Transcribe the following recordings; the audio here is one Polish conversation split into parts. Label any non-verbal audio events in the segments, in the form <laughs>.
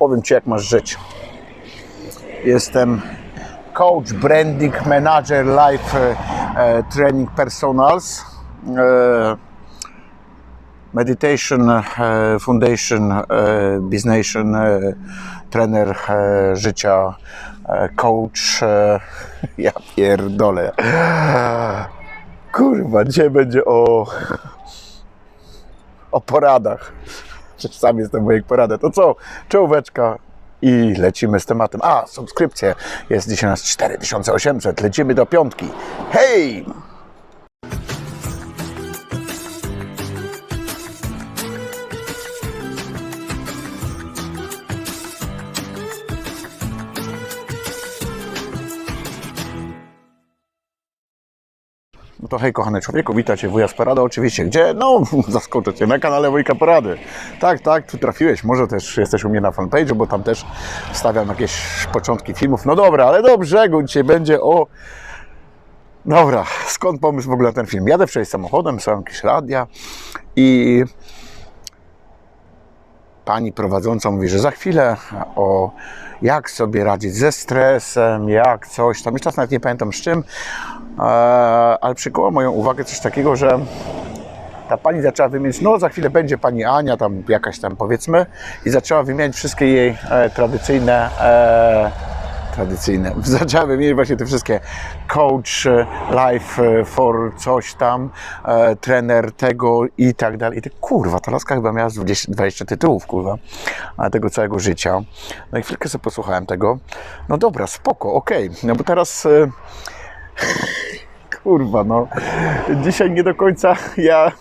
Powiem Ci, jak masz żyć. Jestem coach, branding manager, life e, training personals. E, meditation e, foundation, business trener życia, coach. <laughs> Ja pierdolę. Kurwa, dzisiaj będzie o, o poradach. Przecież sam jestem wujek porada. To co? Czołóweczka i lecimy z tematem. A, subskrypcje. Jest dzisiaj nas 4800. Lecimy do piątki. Hej! No to hej kochany człowieku, witajcie wuja z Porada oczywiście. Gdzie? No, <laughs> zaskoczę Cię na kanale Wujka Porady. Tak, tak, tu trafiłeś. Może też jesteś u mnie na fanpage'u, bo tam też wstawiam jakieś początki filmów. No dobra, ale do brzegu dzisiaj będzie o... Dobra, skąd pomysł w ogóle na ten film? Jadę przejść samochodem, są jakieś radia i pani prowadząca mówi, że za chwilę o jak sobie radzić ze stresem, jak coś tam. Już czas nawet nie pamiętam z czym, e, ale przykuło moją uwagę coś takiego, że ta pani zaczęła wymienić, no za chwilę będzie pani Ania, tam jakaś tam powiedzmy, i zaczęła wymieniać wszystkie jej e, tradycyjne, e, tradycyjne, <laughs> zaczęła wymieniać właśnie te wszystkie coach, e, life e, for coś tam, e, trener tego i tak dalej. I ty, kurwa, ta laska chyba miała z 20, 20 tytułów, kurwa, tego całego życia. No i chwilkę sobie posłuchałem tego. No dobra, spoko, okej, no bo teraz... E, <laughs> Kurwa, no. Dzisiaj nie do końca <laughs> ja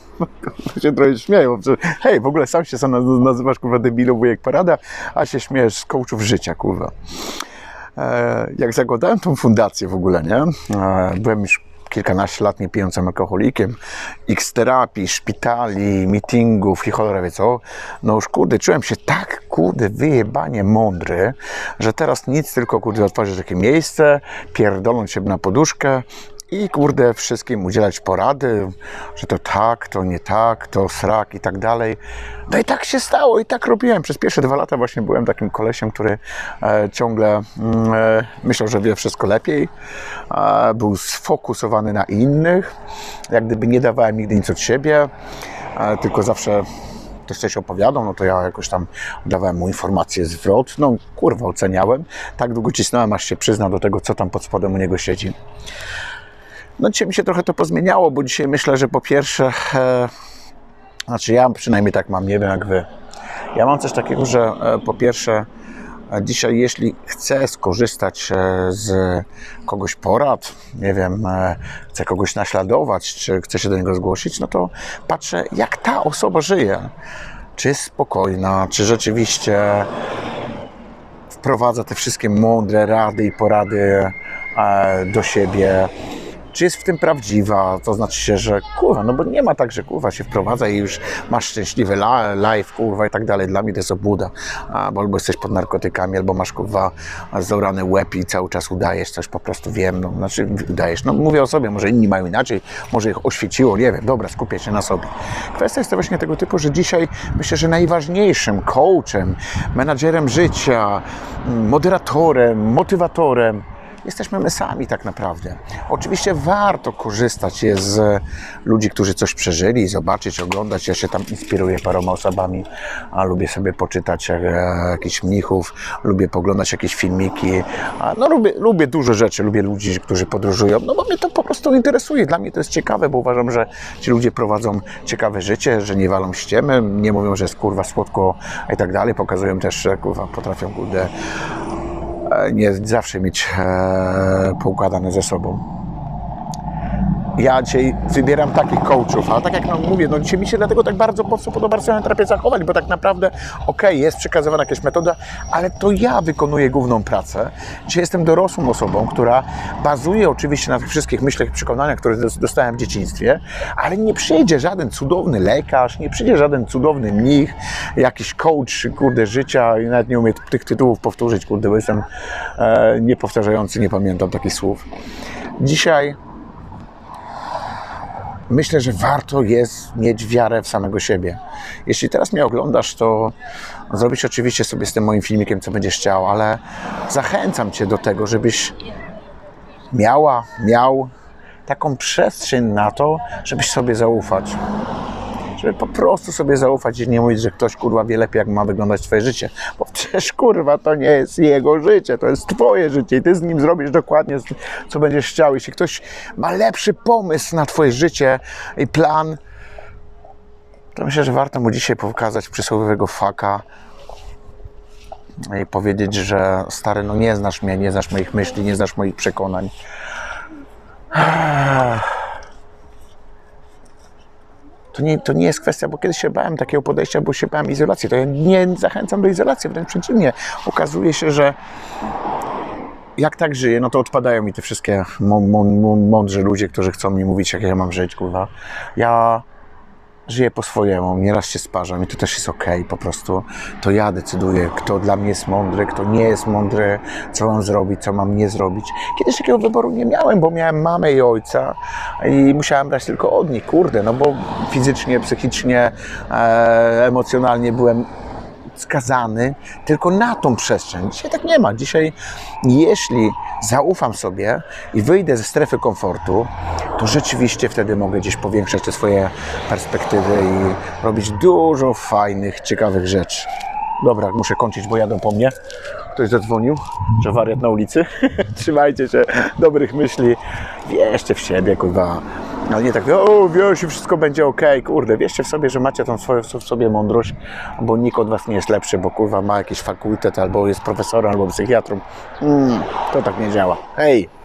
się trochę śmieję. Bo, hej, w ogóle sam się sam naz- nazywasz, kurwa, debilu wujek parada, a się śmiejesz z coachów życia, kurwa. E, jak zakładałem tą fundację w ogóle, nie? E, byłem już kilkanaście lat niepijącym alkoholikiem, x terapii, szpitali, meetingów i cholera wie co, no już kurde, czułem się tak kurde wyjebanie mądry, że teraz nic, tylko kurde otworzyć takie miejsce, pierdoląc się na poduszkę i kurde wszystkim udzielać porady, że to tak, to nie tak, to srak i tak dalej. No i tak się stało i tak robiłem. Przez pierwsze dwa lata właśnie byłem takim kolesiem, który e, ciągle mm, e, myślał, że wie wszystko lepiej. E, był sfokusowany na innych. Jak gdyby nie dawałem nigdy nic od siebie, e, tylko zawsze ktoś coś opowiadał, no to ja jakoś tam dawałem mu informację zwrot. No kurwa, oceniałem. Tak długo cisnąłem, aż się przyzna do tego, co tam pod spodem u niego siedzi. No dzisiaj mi się trochę to pozmieniało, bo dzisiaj myślę, że po pierwsze, e, znaczy ja przynajmniej tak mam, nie wiem jak wy. Ja mam coś takiego, że e, po pierwsze e, dzisiaj jeśli chcę skorzystać e, z kogoś porad, nie wiem, e, chcę kogoś naśladować, czy chcę się do niego zgłosić, no to patrzę jak ta osoba żyje. Czy jest spokojna, czy rzeczywiście wprowadza te wszystkie mądre rady i porady do siebie. Czy jest w tym prawdziwa? To znaczy się, że kurwa, no bo nie ma tak, że kurwa się wprowadza i już masz szczęśliwy life, kurwa i tak dalej. Dla mnie to jest obłuda. A, bo albo jesteś pod narkotykami, albo masz kurwa zorany łeb i cały czas udajesz coś, po prostu wiem, no, znaczy udajesz. No mówię o sobie, może inni mają inaczej, może ich oświeciło, nie wiem, dobra, skupię się na sobie. Kwestia jest to właśnie tego typu, że dzisiaj myślę, że najważniejszym coachem, menadżerem życia, moderatorem, motywatorem jesteśmy my sami tak naprawdę. Oczywiście warto korzystać z ludzi, którzy coś przeżyli, zobaczyć, oglądać. Ja się tam inspiruję paroma osobami, a lubię sobie poczytać e, jakichś mnichów, lubię poglądać jakieś filmiki. No lubię, lubię dużo rzeczy, lubię ludzi, którzy podróżują, no bo mnie to po prostu interesuje. Dla mnie to jest ciekawe, bo uważam, że ci ludzie prowadzą ciekawe życie, że nie walą ściemy, nie mówią, że jest kurwa słodko i tak dalej. Pokazują też, że kurwa potrafią kurde e, nie zawsze mieć e, poukładane ze sobą. Ja dzisiaj wybieram takich coachów, ale tak jak no, mówię, no dzisiaj mi się dlatego tak bardzo podoba terapia zachowań, bo tak naprawdę okej, jest przekazywana jakaś metoda, ale to ja wykonuję główną pracę. Dzisiaj jestem dorosłą osobą, która bazuje oczywiście na tych wszystkich myślach i przekonaniach, które dos- dostałem w dzieciństwie, ale nie przyjdzie żaden cudowny lekarz, nie przyjdzie żaden cudowny mnich, jakiś coach, kurde, życia i nawet nie umiem tych tytułów powtórzyć, kurde, bo jestem e, niepowtarzający, nie pamiętam takich słów. Dzisiaj myślę, że warto jest mieć wiarę w samego siebie. Jeśli teraz mnie oglądasz, to Zrobić oczywiście sobie z tym moim filmikiem, co będziesz chciał, ale zachęcam Cię do tego, żebyś miała, miał taką przestrzeń na to, żebyś sobie zaufać. Żeby po prostu sobie zaufać i nie mówić, że ktoś kurwa wie lepiej, jak ma wyglądać Twoje życie. Bo przecież kurwa to nie jest jego życie, to jest Twoje życie i Ty z nim zrobisz dokładnie, co będziesz chciał. Jeśli ktoś ma lepszy pomysł na Twoje życie i plan, to myślę, że warto mu dzisiaj pokazać przysłowiowego faka i powiedzieć, że stary, no nie znasz mnie, nie znasz moich myśli, nie znasz moich przekonań. To nie, to nie jest kwestia, bo kiedyś się bałem takiego podejścia, bo się bałem izolacji. To ja nie zachęcam do izolacji, wręcz przeciwnie. Okazuje się, że jak tak żyję, no to odpadają mi te wszystkie mą- mą- mą- mądrzy ludzie, którzy chcą mi mówić, jak ja mam żyć, kurwa. Ja żyję po swojemu, nieraz się sparzam i to też jest okej, po prostu to ja decyduję, kto dla mnie jest mądry, kto nie jest mądry, co mam zrobić, co mam nie zrobić. Kiedyś takiego wyboru nie miałem, bo miałem mamę i ojca i musiałem brać tylko od nich, kurde, no bo fizycznie, psychicznie, e, emocjonalnie byłem skazany tylko na tą przestrzeń. Dzisiaj tak nie ma. Dzisiaj, jeśli zaufam sobie i wyjdę ze strefy komfortu, to rzeczywiście wtedy mogę gdzieś powiększać te swoje perspektywy i robić dużo fajnych, ciekawych rzeczy. Dobra, muszę kończyć, bo jadą po mnie. Ktoś zadzwonił, że wariat na ulicy. <laughs> Trzymajcie się, dobrych myśli. Wierzcie w siebie, kurwa. No nie tak, o, wiesz, wszystko będzie ok. Kurde, wierzcie w sobie, że macie tą swoją w sobie mądrość, bo nikt od was nie jest lepszy, bo kurwa ma jakiś fakultet, albo jest profesorem, albo psychiatrą. Mm, to tak nie działa. Hej!